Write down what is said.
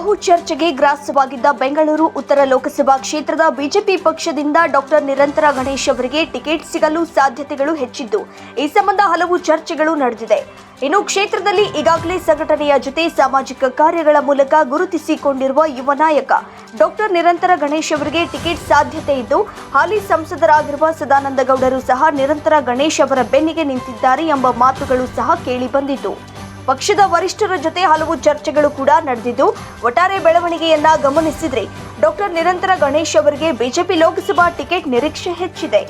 ಹಲವು ಚರ್ಚೆಗೆ ಗ್ರಾಸವಾಗಿದ್ದ ಬೆಂಗಳೂರು, ಉತ್ತರ ಲೋಕಸಭಾ ಕ್ಷೇತ್ರದ ಬಿಜೆಪಿ ಪಕ್ಷದಿಂದ ಡಾಕ್ಟರ್ ನಿರಂತರ ಗಣೇಶ್ ಅವರಿಗೆ ಟಿಕೆಟ್ ಸಿಗಲು ಸಾಧ್ಯತೆಗಳು ಹೆಚ್ಚಿದ್ದು, ಈ ಸಂಬಂಧ ಹಲವು ಚರ್ಚೆಗಳು ನಡೆದಿದೆ. ಇನ್ನು ಕ್ಷೇತ್ರದಲ್ಲಿ ಈಗಾಗಲೇ ಸಂಘಟನೆಯ ಜೊತೆ ಸಾಮಾಜಿಕ ಕಾರ್ಯಗಳ ಮೂಲಕ ಗುರುತಿಸಿಕೊಂಡಿರುವ ಯುವ ನಾಯಕ, ಡಾಕ್ಟರ್ ನಿರಂತರ ಗಣೇಶ್ ಅವರಿಗೆ ಟಿಕೆಟ್ ಸಾಧ್ಯತೆ ಇದ್ದು, ಹಾಲಿ ಸಂಸದರಾಗಿರುವ ಸದಾನಂದ ಗೌಡರು ಸಹ ನಿರಂತರ ಗಣೇಶ್ ಅವರ ಬೆನ್ನಿಗೆ ನಿಂತಿದ್ದಾರೆ ಎಂಬ ಮಾತುಗಳು ಸಹ ಕೇಳಿ ಬಂದಿದ್ದು. ಪಕ್ಷದ ವರಿಷ್ಠರ ಜೊತೆ ಹಲವು ಚರ್ಚೆಗಳು ಕೂಡ ನಡೆದಿದ್ದು, ಒಟ್ಟಾರೆ ಬೆಳವಣಿಗೆಯನ್ನ ಗಮನಿಸಿದ್ರೆ ಡಾಕ್ಟರ್ ನಿರಂತರ ಗಣೇಶ್ ಅವರಿಗೆ ಬಿಜೆಪಿ ಲೋಕಸಭಾ ಟಿಕೆಟ್ ನಿರೀಕ್ಷೆ ಹೆಚ್ಚಿದೆ.